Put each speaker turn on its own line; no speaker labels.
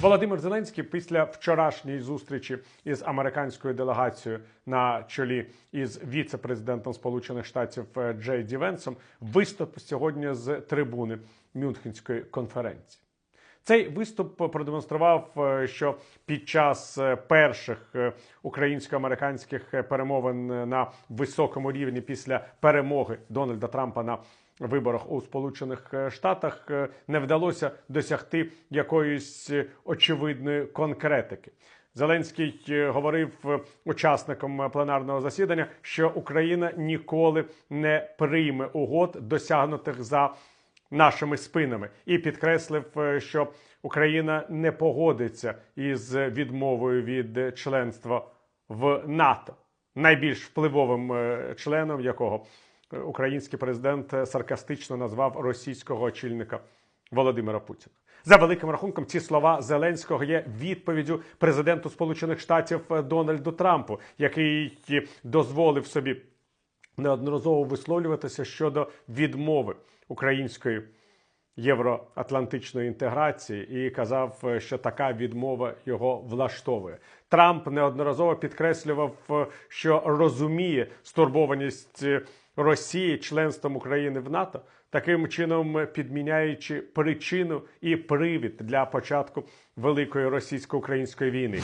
Володимир Зеленський після вчорашньої зустрічі із американською делегацією на чолі із віце-президентом Сполучених Штатів е, Джей Дівенсом виступ сьогодні з трибуни Мюнхенської конференції. Цей виступ продемонстрував, е, що під час е, перших е, українсько-американських перемовин на високому рівні після перемоги Дональда Трампа на виборах у Сполучених Штатах не вдалося досягти якоїсь очевидної конкретики. Зеленський говорив учасникам пленарного засідання, що Україна ніколи не прийме угод, досягнутих за нашими спинами, і підкреслив, е, що Україна не погодиться із відмовою від членства в НАТО, найбільш впливовим е, членом якого е, український президент саркастично назвав російського очільника Володимира Путіна. За великим рахунком, ці слова Зеленського є відповіддю президенту Сполучених Штатів Дональду Трампу, який дозволив собі неодноразово висловлюватися щодо відмови української євроатлантичної інтеграції і казав, е, що така відмова його влаштовує. Трамп неодноразово підкреслював, е, що розуміє стурбованість е, Росії членством України в НАТО, таким чином підміняючи причину і привід для початку великої російсько-української війни.